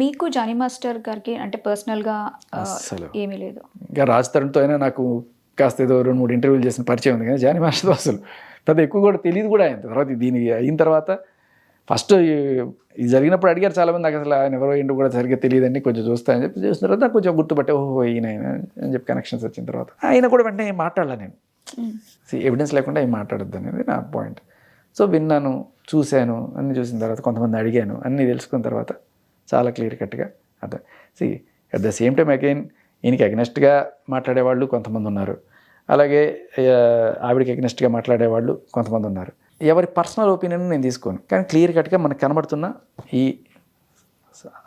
మీకు Johnny master గారికి అంటే పర్సనల్గా. ఏమీ లేదు. ఇంకా రాజ్ తరుణ్తో అయినా నాకు కాస్త ఏదో రెండు మూడు ఇంటర్వ్యూలు చేసిన పరిచయం ఉంది కానీ జానీ మాస్టర్తో అసలు పెద్ద ఎక్కువ కూడా తెలియదు కూడా ఆయన తర్వాత దీని అయిన తర్వాత ఫస్ట్ ఇది జరిగినప్పుడు అడిగారు చాలామంది నాకు అసలు ఆయన ఎవరో ఏంటో కూడా సరిగ్గా తెలియదని కొంచెం చూస్తా అని చెప్పి చూసిన తర్వాత నాకు కొంచెం గుర్తుపట్టే ఓహో ఈయన అని చెప్పి కనెక్షన్స్ వచ్చిన తర్వాత. ఆయన కూడా వెంటనే మాట్లాడలే నేను. ఎవిడెన్స్ లేకుండా ఏం మాట్లాడద్దు అనేది నా పాయింట్ సో విన్నాను చూశాను అన్ని చూసిన తర్వాత కొంతమంది అడిగాను అన్నీ తెలుసుకున్న తర్వాత చాలా క్లియర్ కట్గా అర్థం. See at the same time again ఈయనకి అగ్నెస్ట్గా మాట్లాడేవాళ్ళు కొంతమంది ఉన్నారు. అలాగే ఆవిడకి అగ్నెస్ట్గా మాట్లాడేవాళ్ళు కొంతమంది ఉన్నారు. ఎవరి పర్సనల్ ఒపీనియన్ నేను తీసుకోను. కానీ క్లియర్ కట్గా మనకు కనబడుతున్న ఈ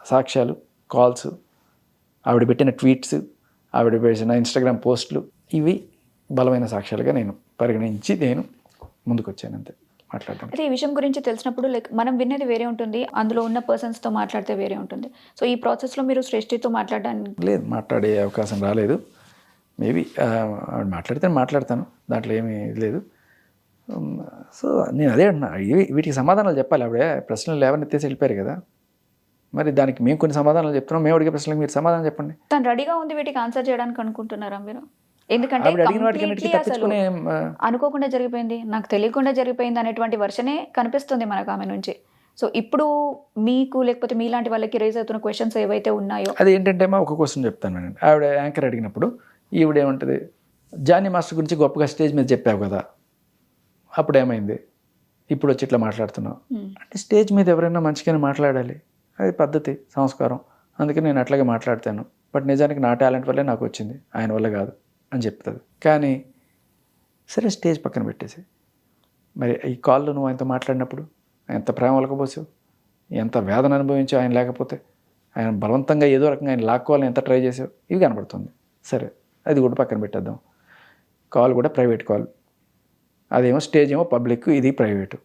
సాక్ష్యాలు కాల్స్ ఆవిడ పెట్టిన ట్వీట్స్ ఆవిడ పెట్టిన ఇన్స్టాగ్రామ్ పోస్టులు ఇవి బలమైన సాక్ష్యాలుగా నేను పరిగణించి నేను ముందుకొచ్చాను అంతే. మాట్లాడడానికి అయితే ఈ విషయం గురించి తెలిసినప్పుడు లైక్ మనం వినేది వేరే ఉంటుంది అందులో ఉన్న పర్సన్స్తో మాట్లాడితే వేరే ఉంటుంది. సో ఈ ప్రాసెస్లో మీరు శ్రేష్ఠితో మాట్లాడడానికి లేదు మాట్లాడే అవకాశం రాలేదు. మేబీ మాట్లాడితే మాట్లాడతాను దాంట్లో ఏమీ లేదు. సో నేను అదే అంటున్నా వీటికి సమాధానాలు చెప్పాలి ఆవిడ ప్రశ్నలు లేవనెత్తేసి వెళ్ళిపోయారు కదా. మరి దానికి మేము కొన్ని సమాధానాలు చెప్తున్నాం మేము అడిగే ప్రశ్నలకు మీరు సమాధానం చెప్పండి. తను రెడీగా ఉంది వీటికి ఆన్సర్ చేయడానికి అనుకుంటున్నారా మీరు? ఎందుకంటే అనుకోకుండా జరిగిపోయింది. నాకు తెలియకుండా జరిగిపోయింది అనేటువంటి వర్షనే కనిపిస్తుంది మనకు ఆమె నుంచి. సో ఇప్పుడు మీకు లేకపోతే మీలాంటి వాళ్ళకి రేజ్ అవుతున్న క్వశ్చన్స్ ఏవైతే ఉన్నాయో అది ఏంటంటే మా ఒక క్వశ్చన్ చెప్తాను నేను. ఆవిడ యాంకర్ అడిగినప్పుడు ఈవిడ ఏమంటుంది జానీ మాస్టర్ గురించి గొప్పగా స్టేజ్ మీద చెప్పావు కదా. అప్పుడు ఏమైంది? ఇప్పుడు వచ్చి ఇట్లా మాట్లాడుతున్నావు. అంటే స్టేజ్ మీద ఎవరైనా మంచిగానే మాట్లాడాలి. అది పద్ధతి సంస్కారం. అందుకే నేను అట్లాగే మాట్లాడతాను. బట్ నిజానికి నా టాలెంట్ వల్లే నాకు వచ్చింది. ఆయన వల్ల కాదు. అని చెప్తుంది. కానీ సరే స్టేజ్ పక్కన పెట్టేసి. మరి ఈ కాల్లో నువ్వు ఆయనతో మాట్లాడినప్పుడు ఎంత ప్రేమ ఒలకపోసావు ఎంత వేదన అనుభవించావు ఆయన లేకపోతే? ఆయన బలవంతంగా ఏదో రకంగా ఆయన లాక్కోవాలని ఎంత ట్రై చేసావు? ఇవి కనబడుతుంది. సరే అది కూడా పక్కన పెట్టేద్దాం. కాల్ కూడా ప్రైవేట్ కాల్. అదేమో స్టేజ్ ఏమో పబ్లిక్ ఇది ప్రైవేటు.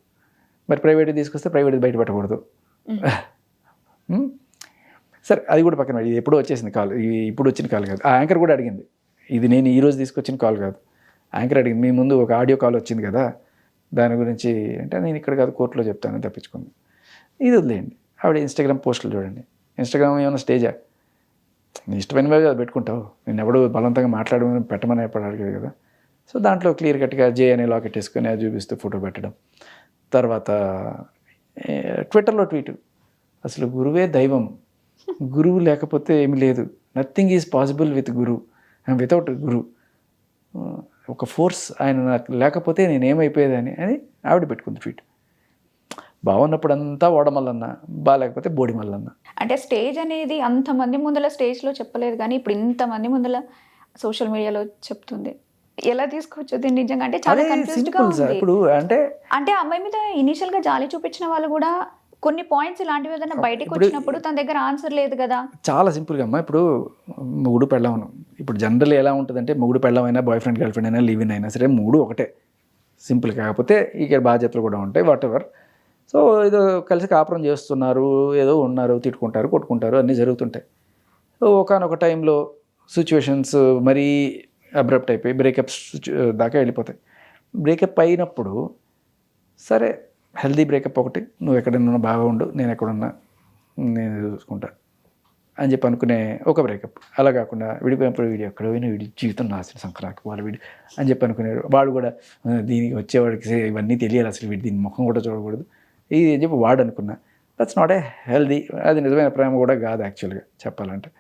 మరి ప్రైవేట్ తీసుకొస్తే ప్రైవేట్ బయట పెట్టకూడదు. సరే అది కూడా పక్కన ఎప్పుడో వచ్చేసింది కాల్. ఇప్పుడు వచ్చిన కాల్ కాదు. ఆ యాంకర్ కూడా అడిగింది. ఇది నేను ఈరోజు తీసుకొచ్చిన కాల్ కాదు. యాంకర్ అడిగింది మీ ముందు ఒక ఆడియో కాల్ వచ్చింది కదా దాని గురించి అంటే నేను ఇక్కడ కాదు కోర్టులో చెప్తానని తప్పించుకుంది. ఇది వదిలేయండి. ఆవిడ ఇన్స్టాగ్రామ్ పోస్టులు చూడండి. ఇన్స్టాగ్రామ్ ఏమైనా స్టేజా? నీ ఇష్టమైనవే కదా పెట్టుకుంటావు. నేను ఎవడు బలవంతంగా మాట్లాడమని పెట్టమని ఎప్పుడు అడిగేది కదా. సో దాంట్లో క్లియర్ కట్గా జే అనే లాకెట్ వేసుకొని అది చూపిస్తూ ఫోటో పెట్టడం. తర్వాత ట్విట్టర్లో ట్వీట్. అసలు గురువే దైవం. గురువు లేకపోతే ఏమీ లేదు. Nothing is possible with guru. And without guru ఒక ఫోర్స్ ఆయన నాకు లేకపోతే నేను ఏమైపోయేదని అని ఆవిడ పెట్టుకుంది ట్వీట్ బాగున్నప్పుడు అంతా ఓడమల్లన్న బాగాలేకపోతే బోడి మల్లన్న అంటే స్టేజ్ అనేది అంతమంది ముందల స్టేజ్లో చెప్పలేదు కానీ ఇప్పుడు ఇంతమంది ముందల సోషల్ మీడియాలో చెప్తుంది. ఎలా తీసుకోవచ్చు దీన్ని నిజంగా? అంటే చాలా అదే కన్ఫ్యూజ్డ్గా సింపుల్ సార్. ఉంది. ఇప్పుడు అంటే అంటే అమ్మాయి మీద ఇనిషియల్గా జాలి చూపించిన వాళ్ళు కూడా కొన్ని పాయింట్స్ ఇలాంటివి ఏదైనా బయటకు వచ్చినప్పుడు తన దగ్గర ఆన్సర్ లేదు కదా. చాలా సింపుల్గా అమ్మా ఇప్పుడు మొగుడు పెళ్ళం. ఇప్పుడు జనరల్ ఎలా ఉంటుందంటే మొగుడు పెళ్ళం అయినా బాయ్ ఫ్రెండ్ గర్ల్ ఫ్రెండ్ అయినా లివ్ ఇన్ అయినా సరే మూడు ఒకటే. సింపుల్ కాకపోతే ఇక బాధ్యతలు కూడా ఉంటాయి వాట్ ఎవర్ సో ఏదో కలిసి కాపురం చేస్తున్నారు ఏదో ఉన్నారు తిట్టుకుంటారు కొట్టుకుంటారు అన్నీ జరుగుతుంటాయి. సో ఒకనొక టైంలో సిచ్యువేషన్స్ మరీ అబ్రప్ట్ అయిపోయి బ్రేకప్స్ దాకా వెళ్ళిపోతాయి. బ్రేకప్ అయినప్పుడు సరే హెల్దీ బ్రేకప్ ఒకటి నువ్వు ఎక్కడైనా బాగా ఉండు నేను ఎక్కడున్నా నేను చూసుకుంటా అని చెప్పి అనుకునే ఒక బ్రేకప్ అలా కాకుండా విడిపోయినప్పుడు వీడి ఎక్కడ పోయినా వీడి జీవితం నాశనం సంక్రాంతి వాళ్ళు వీడి అని చెప్పి అనుకునేవాడు. వాడు కూడా దీనికి వచ్చేవాడికి ఇవన్నీ తెలియాలి అసలు వీడి దీని ముఖం కూడా చూడకూడదు. ఇది అని చెప్పి వాడు అనుకున్నా దట్స్ నాట్ ఏ హెల్దీ అది నిజమైన ప్రేమ కూడా కాదు యాక్చువల్గా చెప్పాలంటే.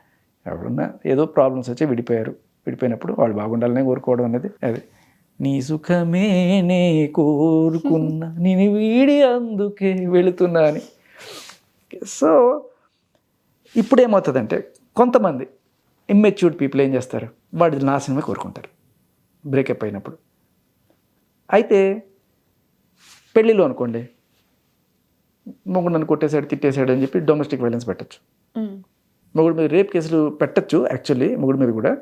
ఎవరున్నా ఏదో ప్రాబ్లమ్స్ వచ్చి విడిపోయారు. విడిపోయినప్పుడు వాళ్ళు బాగుండాలనే కోరుకోవడం అనేది అది. నీ సుఖమే నే కోరుకున్నా నేను వీడి అందుకే వెళుతున్నా అని. సో ఇప్పుడు ఏమవుతుందంటే కొంతమంది ఇమ్మెచ్యూర్డ్ పీపుల్ ఏం చేస్తారు? వాడి నాశనమే కోరుకుంటారు. బ్రేకప్ అయినప్పుడు. అయితే పెళ్ళిలో అనుకోండి మొగుడు నన్ను కొట్టేశాడు తిట్టేశాడు అని చెప్పి డొమెస్టిక్ వైలెన్స్ పెట్టచ్చు. మొగుడు మీద రేప్ కేసులు పెట్టచ్చు యాక్చువల్లీ మొగుడు మీద కూడా.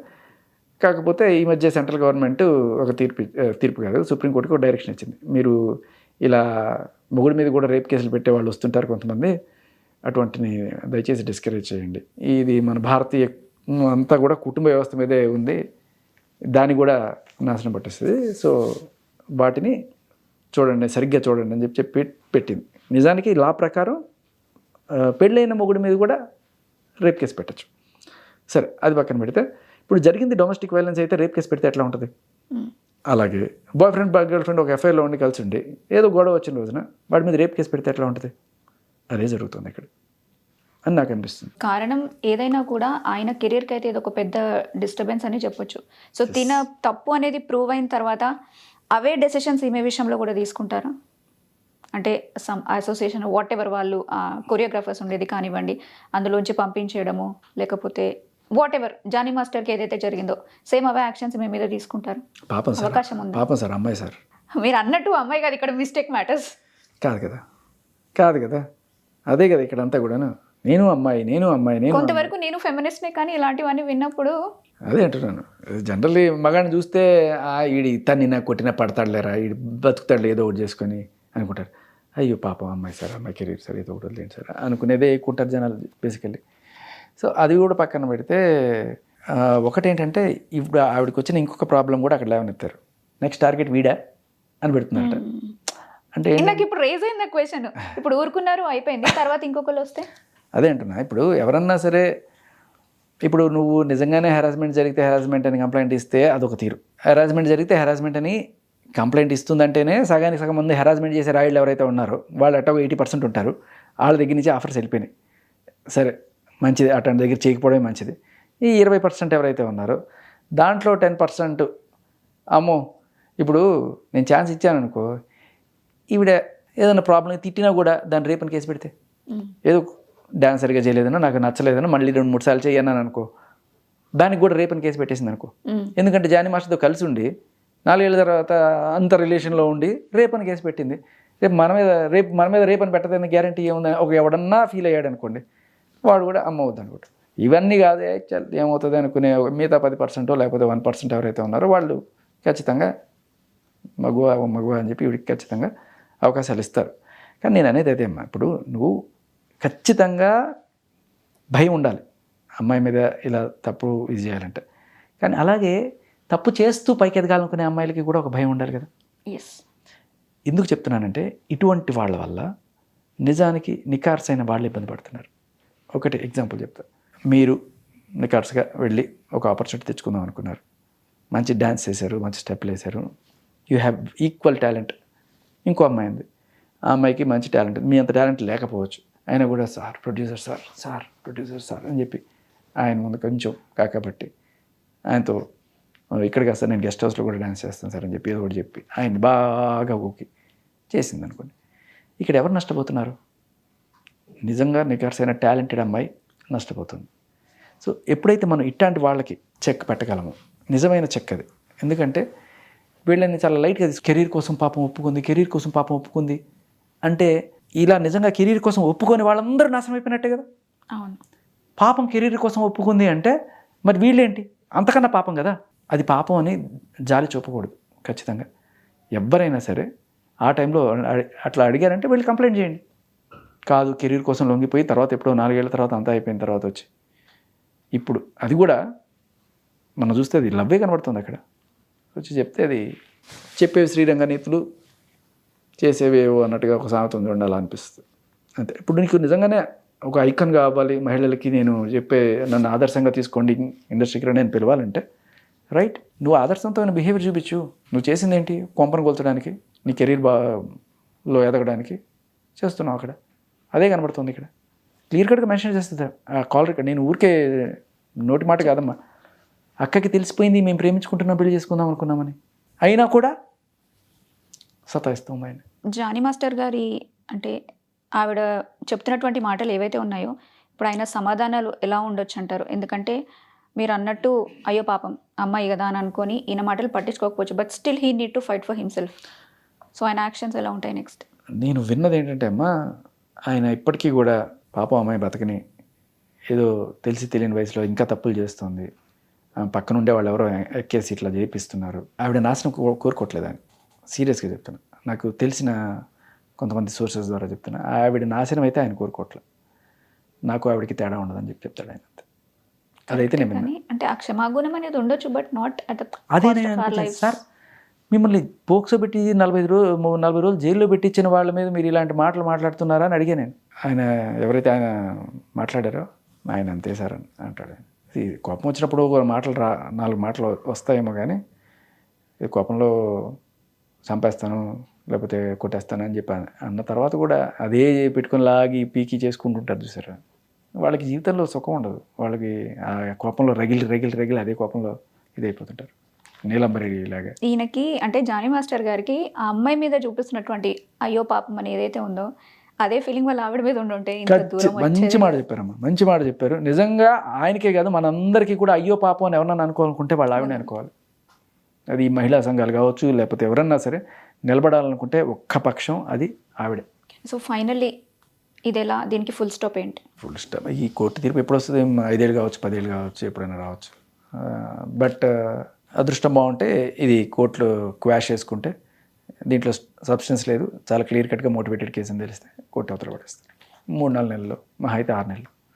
కాకపోతే ఈ మధ్య సెంట్రల్ గవర్నమెంట్ ఒక తీర్పు తీర్పు కాదు సుప్రీంకోర్టుకు ఒక డైరెక్షన్ ఇచ్చింది. మీరు ఇలా మొగుడు మీద కూడా రేప్ కేసులు పెట్టే వాళ్ళు వస్తుంటారు కొంతమంది అటువంటిని దయచేసి డిస్కరేజ్ చేయండి. ఇది మన భారతీయ అంతా కూడా కుటుంబ వ్యవస్థ మీదే ఉంది దాన్ని కూడా నాశనం పట్టేస్తుంది. సో వాటిని చూడండి సరిగ్గా చూడండి అని చెప్పి చెప్పి పెట్టింది. నిజానికి లా ప్రకారం పెళ్ళైన మొగుడి మీద కూడా రేప్ కేసు పెట్టచ్చు. సరే అది పక్కన పెడితే ఇప్పుడు జరిగింది డొమెస్టిక్ వైలెన్స్ అయితే రేప్ కేసు పెడితే ఎట్లా ఉంటుంది? మ్మ్. అలాగే boyfriend boy girlfriend ఒక ఎఫ్ఐఆర్లో ఉండి కలిసి ఉండి ఏదో గొడవ వచ్చిన రోజున వాడి మీద రేప్ కేసు పెడితే ఎట్లా ఉంటుంది? అదే జరుగుతుంది ఇక్కడ. అని నాకు అనిపిస్తుంది. కారణం ఏదైనా కూడా ఆయన కెరీర్కి అయితే ఇది ఒక పెద్ద డిస్టర్బెన్స్ అని చెప్పొచ్చు. సో తిన తప్పు అనేది ప్రూవ్ అయిన తర్వాత అవే డెసిషన్స్ ఈమె విషయంలో కూడా తీసుకుంటారా? అంటే సమ్ అసోసియేషన్ వాట్ ఎవర్ వాళ్ళు కొరియోగ్రాఫర్స్ ఉండేది కానివ్వండి అందులోంచి పంపించేయడము లేకపోతే వాట్ ఎవర్ జానీ మాస్టర్కి ఏదైతే జరిగిందో సేమ్ అవే యాక్షన్స్ మీ మీద తీసుకుంటారు. పాపం సార్ అవకాశం ఉంది. పాపం సార్ అమ్మాయి సార్. మీరు అన్నట్టు అమ్మాయి కాదు ఇక్కడ మిస్టేక్ మ్యాటర్స్ కాదు కదా కాదు కదా. అదే కదా ఇక్కడ అంతా కూడాను. నేను అమ్మాయి నేను అమ్మాయి నేను. కొంతవరకు నేను ఫెమినిస్ట్నే కానీ ఇలాంటివన్నీ విన్నప్పుడు అదే అంటున్నాను. జనరల్లీ మగాడిని చూస్తే ఈడి తన్ని నాకు కొట్టిన పడతాడులేరా ఈడు బతుకుతాడు ఏదో ఒకటి చేసుకొని అనుకుంటారు. అయ్యో పాపం అమ్మాయి సార్ అమ్మాయి కెరీర్ సార్ ఏదో ఒకటి వదిలేండి సార్ అనుకునేదే ఎక్కుంటారు జనాలు బేసికల్లీ సో అది కూడా పక్కన పెడితే ఒకటేంటంటే ఇప్పుడు ఆవిడకి వచ్చిన ఇంకొక ప్రాబ్లం కూడా అక్కడ లేవనెత్తారు. నెక్స్ట్ టార్గెట్ వీడా అని పెడుతున్నారట. అంటే? నాకు ఇప్పుడు రేజ్ అయింది క్వశ్చన్ ఇప్పుడు ఊరుకున్నారు అయిపోయింది. తర్వాత ఇంకొకరు వస్తే? అదే అంటున్నా. ఇప్పుడు ఎవరన్నా సరే ఇప్పుడు నువ్వు నిజంగానే హెరాస్మెంట్ జరిగితే హెరాస్మెంట్ అని కంప్లైంట్ ఇస్తే అదొక తీరు. హెరాస్మెంట్ జరిగితే హెరాస్మెంట్ అని కంప్లైంట్ ఇస్తుందంటేనే సగానికి సగం మంది హెరాస్మెంట్ చేసే రాయిళ్ళు ఎవరైతే ఉన్నారో వాళ్ళు అట్ట ఎయిటీ పర్సెంట్ ఉంటారు. వాళ్ళ దగ్గర నుంచి ఆఫర్స్ వెళ్ళిపోయినాయి. సరే మంచిది అటువంటి దగ్గర చేయకపోవడమే మంచిది. ఈ ఇరవై పర్సెంట్ ఎవరైతే ఉన్నారో దాంట్లో టెన్ పర్సెంట్ అమ్మో ఇప్పుడు నేను ఛాన్స్ ఇచ్చాను అనుకో ఈవిడ ఏదైనా ప్రాబ్లం తిట్టినా కూడా దాన్ని రేపని కేసు పెడితే. ఏదో డ్యాన్స్ సరిగా చేయలేదనో నాకు నచ్చలేదనో మళ్ళీ రెండు మూడు సార్లు చేయన్నాను అనుకో దానికి కూడా రేపని కేసు పెట్టేసింది అనుకో ఎందుకంటే జానీ మాస్టర్తో కలిసి ఉండి నాలుగేళ్ళ తర్వాత అంత రిలేషన్లో ఉండి రేపని కేసు పెట్టింది. రేపు మన మీద రేపు మన మీద రేపని పెట్టదని గ్యారంటీ ఏముంది ఒక ఎవడన్నా ఫీల్ అయ్యాడు అనుకోండి వాడు కూడా అమ్మ అవుద్ది అనుకుంటా ఇవన్నీ కాదే ఏమవుతుంది అనుకునే మిగతా పది పర్సెంటో లేకపోతే వన్ పర్సెంట్ ఎవరైతే ఉన్నారో వాళ్ళు ఖచ్చితంగా మగువ మగువ అని చెప్పి వీడికి ఖచ్చితంగా అవకాశాలు ఇస్తారు. కానీ నేను అనేది అదే అమ్మా ఇప్పుడు నువ్వు ఖచ్చితంగా భయం ఉండాలి. అమ్మాయి మీద ఇలా తప్పు ఇది చేయాలంటే. కానీ అలాగే తప్పు చేస్తూ పైకి ఎదగాలనుకునే అమ్మాయిలకి కూడా ఒక భయం ఉండాలి కదా. ఎస్ ఎందుకు చెప్తున్నానంటే ఇటువంటి వాళ్ళ వల్ల నిజానికి నికార్సైన వాళ్ళు ఇబ్బంది పడుతున్నారు. ఒకటి ఎగ్జాంపుల్ చెప్తా. మీరు నికార్స్గా వెళ్ళి ఒక ఆపర్చునిటీ తెచ్చుకుందాం అనుకున్నారు. మంచి డ్యాన్స్ చేశారు మంచి స్టెప్లు వేశారు. You have equal talent. ఇంకో అమ్మాయి ఉంది. ఆ అమ్మాయికి మంచి టాలెంట్ మీ అంత టాలెంట్ లేకపోవచ్చు. ఆయన కూడా sir producer sir sir producer sir అని చెప్పి ఆయన ముందు కొంచెం కాకబట్టి ఆయనతో "ఓ, ఇక్కడికి సార్ నేను గెస్ట్ హౌస్లో కూడా డ్యాన్స్ చేస్తాను సార్ అని చెప్పి ఏదో ఒకటి చెప్పి ఆయన బాగా ఊకి చేసింది అనుకోండి ఇక్కడ ఎవరు నష్టపోతున్నారు? నిజంగా నికార్సైన టాలెంటెడ్ అమ్మాయి నష్టపోతుంది. సో ఎప్పుడైతే మనం ఇట్లాంటి వాళ్ళకి చెక్ పెట్టగలమో నిజమైన చెక్ అది. ఎందుకంటే వీళ్ళని చాలా లైట్గా తీసు కెరీర్ కోసం పాపం ఒప్పుకుంది కెరీర్ కోసం పాపం ఒప్పుకుంది అంటే ఇలా నిజంగా కెరీర్ కోసం ఒప్పుకొని వాళ్ళందరూ నాశనం అయిపోయినట్టే కదా? అవును. పాపం కెరీర్ కోసం ఒప్పుకుంది అంటే మరి వీళ్ళేంటి? అంతకన్నా పాపం కదా? అది పాపం అని జాలి చూపకూడదు ఖచ్చితంగా. ఎవరైనా సరే ఆ టైంలో అట్లా అడిగారంటే వెళ్ళి కంప్లైంట్ చేయండి. కాదు కెరీర్ కోసం లొంగిపోయి తర్వాత ఎప్పుడో నాలుగేళ్ళ తర్వాత అంతా అయిపోయిన తర్వాత వచ్చి. ఇప్పుడు అది కూడా మనం చూస్తే అది లవ్వే కనబడుతుంది అక్కడ. వచ్చి చెప్తే అది చెప్పేవి శ్రీరంగ నీతులు చేసేవేవో అన్నట్టుగా ఒక సామెత ఉంది ఉండాలి అనిపిస్తుంది. అంతే. ఇప్పుడు నీకు నిజంగానే ఒక ఐకన్ కావాలి మహిళలకి నేను చెప్పే నన్ను ఆదర్శంగా తీసుకోండి ఇండస్ట్రీకి నేను పిలవాలంటే రైట్ నువ్వు ఆదర్శంతో బిహేవియర్ చూపించు. నువ్వు చేసింది ఏంటి కొంపను కొల్చడానికి నీ కెరీర్ బా లో ఎదగడానికి చేస్తున్నావు అక్కడ. అదే కనబడుతుంది ఇక్కడ. క్లియర్ కట్గా మెన్షన్ చేస్తుంది ఆ కాల్ రికార్డ్ నేను ఊరికే నోటి మాట కాదమ్మా. అక్కకి తెలిసిపోయింది మేము ప్రేమించుకుంటున్నాం పెళ్ళి చేసుకుందాం అనుకున్నామని. అయినా కూడా సతాయిస్తాం ఆయన జానీ మాస్టర్ గారి అంటే ఆవిడ చెప్తున్నటువంటి మాటలు ఏవైతే ఉన్నాయో ఇప్పుడు ఆయన సమాధానాలు ఎలా ఉండొచ్చు అంటారు? ఎందుకంటే మీరు అన్నట్టు అయ్యో పాపం అమ్మాయి కదా అని అనుకొని ఈయన మాటలు పట్టించుకోకపోవచ్చు but still he need to fight for himself so ఆయన యాక్షన్స్ ఎలా ఉంటాయి నెక్స్ట్ నేను విన్నది ఏంటంటే అమ్మా ఆయన ఇప్పటికీ కూడా పాపం అమ్మాయి బతకని ఏదో తెలిసి తెలియని వయసులో ఇంకా తప్పులు చేస్తుంది. పక్కన ఉండే వాళ్ళు ఎవరో ఎక్కేసి ఇట్లా చేపిస్తున్నారు ఆవిడ నాశనం కోరుకోవట్లేదు ఆయన. సీరియస్గా చెప్తున్నా. నాకు తెలిసిన కొంతమంది సోర్సెస్ ద్వారా చెప్తున్నా. ఆవిడ నాశనం అయితే ఆయన కోరుకోవట్లేదు నాకు ఆవిడకి తేడా ఉండదని చెప్పి చెప్తాడు ఆయన అదైతే నేను అంటే ఆ క్షమాగుణం అనేది ఉండొచ్చు బట్ నాట్ అట్ సార్ మిమ్మల్ని పోక్సో పెట్టి నలభై రోజు నలభై రోజులు జైల్లో పెట్టించిన వాళ్ళ మీద మీరు ఇలాంటి మాటలు మాట్లాడుతున్నారా అని అడిగా నేను. ఆయన ఎవరైతే ఆయన మాట్లాడారో ఆయన అంతే సార్ అని అంటాడు. కోపం వచ్చినప్పుడు ఒక మాటలు రా నాలుగు మాటలు వస్తాయేమో కానీ ఈ కోపంలో చంపేస్తాను లేకపోతే కొట్టేస్తాను అని చెప్పాను అన్న తర్వాత కూడా అదే పెట్టుకొని లాగి పీకి చేసుకుంటుంటారు చూసారా. వాళ్ళకి జీవితంలో సుఖం ఉండదు. వాళ్ళకి ఆ కోపంలో రగిలి రగిలి రగిలి అదే కోపంలో ఇదైపోతుంటారు. ఈయనకి అంటే జానీ మాస్టర్ గారికి ఆ అమ్మాయి మీద చూపిస్తున్నటువంటి అయ్యో పాపం అని ఏదైతే ఉందో అదే ఫీలింగ్ వాళ్ళ ఆవిడ మీద ఉండుంటే మంచి మాట చెప్పారమ్మా మంచి మాట చెప్పారు. నిజంగా ఆయనకే కాదు మనందరికీ కూడా అయ్యో పాపం అని ఎవరన్నా అనుకోవాలనుకుంటే వాళ్ళ ఆవిడని అనుకోవాలి. అది ఈ మహిళా సంఘాలు కావచ్చు లేకపోతే ఎవరన్నా సరే నిలబడాలనుకుంటే ఒక్క పక్షం అది ఆవిడే. సో ఫైనల్లీ ఇది ఎలా దీనికి ఫుల్ స్టాప్ ఏంటి? ఫుల్ స్టాప్ ఈ కోర్టు తీర్పు ఎప్పుడు వస్తుంది ఐదేళ్ళు కావచ్చు పదేళ్ళు కావచ్చు ఎప్పుడైనా రావచ్చు. బట్ అదృష్టం బాగుంటే ఇది కోర్టులో క్వాష్ చేసుకుంటే దీంట్లో సబ్స్టెన్స్ లేదు. చాలా క్లియర్ కట్గా మోటివేటెడ్ కేసు అని తెలిస్తే కోర్టు అవతల పడేస్తారు. మూడు నాలుగు నెలల్లో మహా అయితే ఆరు నెలలు.